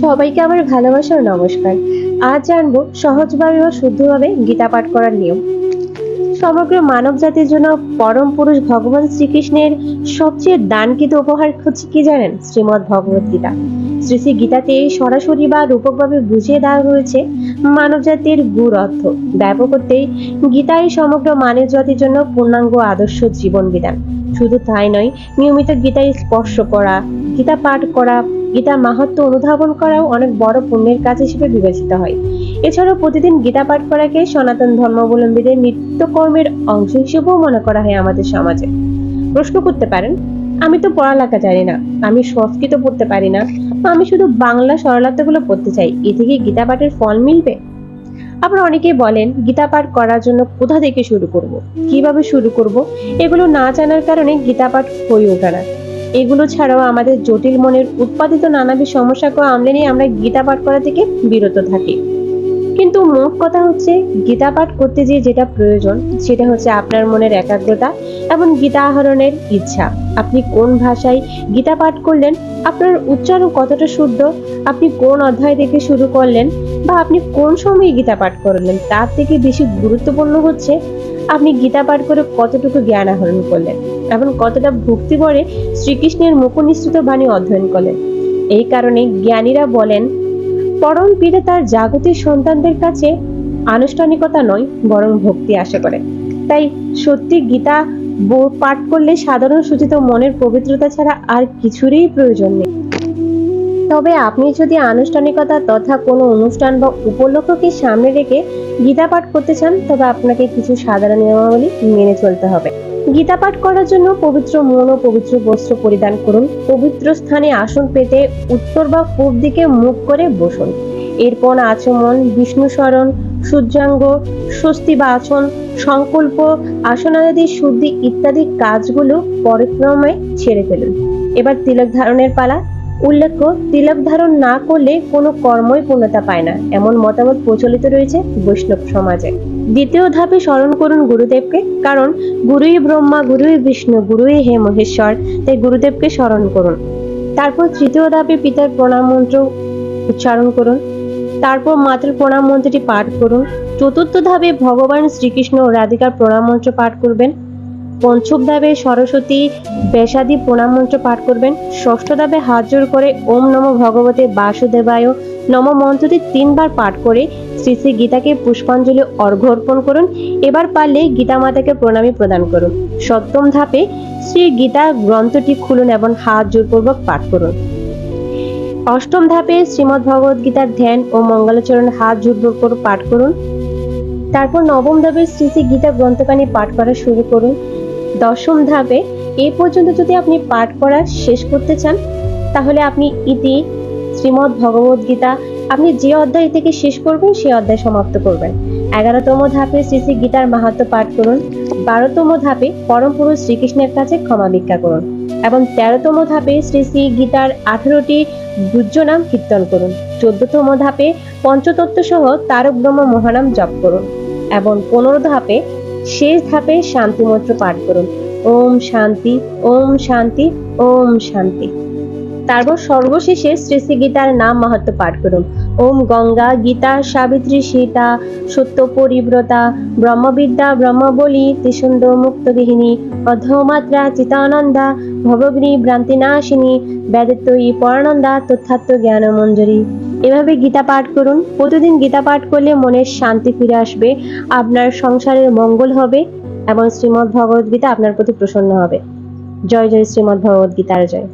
সবাইকে আমার ভালোবাসার নমস্কার। আজ জানব সহজভাবে ও শুদ্ধভাবে গীতা পাঠ করার নিয়ম। সমগ্র মানব জাতির জন্য পরম পুরুষ ভগবান শ্রীকৃষ্ণের সবচেয়ে দানকৃত উপহার হচ্ছে কি জানেন? শ্রীমদ্ ভগবত গীতা। শ্রী শ্রী গীতাতে সরাসরি বা রূপকভাবে বুঝিয়ে দেওয়া হয়েছে মানব জাতির গুর অর্থ। ব্যাপক করতেই গীতাই সমগ্র মানব জাতির জন্য পূর্ণাঙ্গ আদর্শ জীবন বিধান। শুধু তাই নয়, নিয়মিত গীতায় স্পর্শ করা, গীতা পাঠ করা গীতার মাহাত্ম অনুধাবন করাও অনেক বড় পুণ্যের কাজ হিসেবে বিবেচিত হয়। এছাড়াও প্রতিদিন গীতা পাঠ করাকে সনাতন ধর্মাবলম্বীদের নিত্যকর্মের অংশ হিসেবেও মনে করা হয় আমাদের সমাজে। প্রশ্ন করতে পারেন, আমি তো পড়ালেখা জানি না, আমি সংস্কৃত পড়তে পারি না আমি শুধু বাংলা সরলার্থগুলো পড়তে চাই, এ থেকে গীতা পাঠের ফল মিলবে? আবার অনেকেই বলেন, গীতা পাঠ করার জন্য কোথা থেকে শুরু করব? কীভাবে শুরু করব? এগুলো না জানার কারণে গীতা পাঠ হয়ে ওঠে না। এগুলো ছাড়াও আমাদের জটিল মনের উৎপাদিত নানাবিধ সমস্যাকে আমলে নিয়ে আমরা গীতা পাঠ করা থেকে বিরত থাকি। কিন্তু মোট কথা হচ্ছে, গীতা পাঠ করতে যে যেটা প্রয়োজন, সেটা হচ্ছে আপনার মনের একাগ্রতা এবং গীতা আহরণের ইচ্ছা। আপনি কোন ভাষায় গীতা পাঠ করলেন, আপনার উচ্চারণ কতটা শুদ্ধ, আপনি কোন অধ্যায় থেকে শুরু করলেন বা আপনি কোন সময়ে গীতা পাঠ করলেন, তার থেকে বেশি গুরুত্বপূর্ণ হচ্ছে, আপনি গীতা পাঠ করে কতটুকু জ্ঞান আহরণ করলেন। এবং কতটা ভক্তি ভরে শ্রীকৃষ্ণের মুখনিসৃত বাণী অধ্যয়ন করলেন এই কারণে জ্ঞানীরা বলেন, পরম পীরে তার জাগতিক সন্তানদের কাছে আনুষ্ঠানিকতা নয়, বরং ভক্তি আশা করে। তাই সত্যি গীতা পাঠ করলে সাধারণ সূচিত মনের পবিত্রতা ছাড়া আর কিছুরই প্রয়োজন নেই। তবে আপনি যদি আনুষ্ঠানিকতা তথা কোনো অনুষ্ঠান বা উপলক্ষকে সামনে রেখে গীতা পাঠ করতে চান, তবে আপনাকে কিছু সাধারণ নিয়মাবলী মেনে চলতে হবে। গীতা পাঠ করার জন্য পবিত্র মন ও পবিত্র বস্ত্র পরিধান করুন। পবিত্র স্থানে আসন পেতে উত্তর বা পূর্ব দিকে মুখ করে বসুন। এরপর আচমন বিষ্ণু স্মরণ সূর্যাঙ্গ স্বস্তি বা আসন সংকল্প, আসনাদি, শুদ্ধি ইত্যাদি কাজগুলো পরিক্রমে ছেড়ে ফেলুন। এবার তিলক ধারণের পালা। উল্লেখ্য, তিলক ধারণ না করলে কোনো কর্মই পূর্ণতা পায় না। এমন মতামত প্রচলিত রয়েছে বৈষ্ণব সমাজে। দ্বিতীয় ধাপে স্মরণ করুন গুরুদেবকে, কারণ গুরুই ব্রহ্মা, গুরুই বিষ্ণু, গুরুই হে মহেশ্বর। তাই গুরুদেবকে স্মরণ করুন। তারপর তৃতীয় ধাপে পিতার প্রণাম মন্ত্র উচ্চারণ করুন। তারপর মাতার প্রণাম মন্ত্রটি পাঠ করুন। চতুর্থ ধাপে ভগবান শ্রীকৃষ্ণ ও রাধিকার প্রণাম মন্ত্র পাঠ করবেন। পঞ্চম ধাপে সরস্বতী বেশাদি প্রণাম মন্ত্র পাঠ করবেন। ষষ্ঠ ধাপে হাত জোর করে ওম নম ভগবতে বাসুদেবায় নম মন্ত্রটি তিনবার পাঠ করে শ্রী শ্রী গীতাকে পুষ্পাঞ্জলি অর্ঘ্য অর্পণ করুন। এবার পারলে গীতা মাতাকে প্রণামী প্রদান করুন। সপ্তম ধাপে শ্রী গীতা গ্রন্থটি খুলুন এবং হাত জোরপূর্বক পাঠ করুন। অষ্টম ধাপে শ্রীমদ্ ভগবদ গীতার ধ্যান ও মঙ্গলাচরণ হাত জোরপূর্বক পাঠ করুন। তারপর নবম ধাপে শ্রী শ্রী গীতা গ্রন্থকানি পাঠ করা শুরু করুন। দশম ধাপে এ পর্যন্ত যদি আপনি পাঠ করা শেষ করতে চান, তাহলে আপনি ইতি শ্রীমদ্ ভগবদ গীতা আপনি যে অধ্যায় থেকে শেষ করবেন, সেই অধ্যায় সমাপ্ত করবেন। এগারোতম ধাপে শ্রী শ্রী গীতার মাহাত্ম পাঠ করুন। বারোতম ধাপে পরম পুরুষ শ্রীকৃষ্ণের কাছে ক্ষমা ভিক্ষা করুন এবং তেরোতম ধাপে শ্রী শ্রী গীতার আঠেরোটি গুজ্জ নাম কীর্তন করুন। চোদ্দতম ধাপে পঞ্চতত্ত্ব সহ তারক ব্রহ্ম মহানাম জপ করুন এবং পনেরো ধাপে শেষ ধাপে শান্তি মন্ত্র পাঠ করুন। ওম শান্তি ওম শান্তি ওম শান্তি। তারপর সর্বশেষে শ্রী শ্রী গীতার নাম মাহাত্ম পাঠ করুন। ওম গঙ্গা গীতা সাবিত্রী সীতা, সত্য পরিব্রতা, ব্রহ্মবিদ্যা, ব্রহ্মবলী, ত্রিসুন্দ মুক্তবিহিনী, অধমাত্রা চিতানন্দা ভবগ্নি ভ্রান্তিনাশিনী বেদত্বয়ী পরানন্দা তথ্যাত্ম জ্ঞান মঞ্জরি এভাবে গীতা পাঠ করুন। প্রতিদিন গীতা পাঠ করলে মনের শান্তি ফিরে আসবে, আপনার সংসারের মঙ্গল হবে এবং শ্রীমদ্ ভগবদ্গীতা আপনার প্রতি প্রসন্ন হবে। জয় জয় শ্রীমদ্ ভগবদ্গীতার জয়।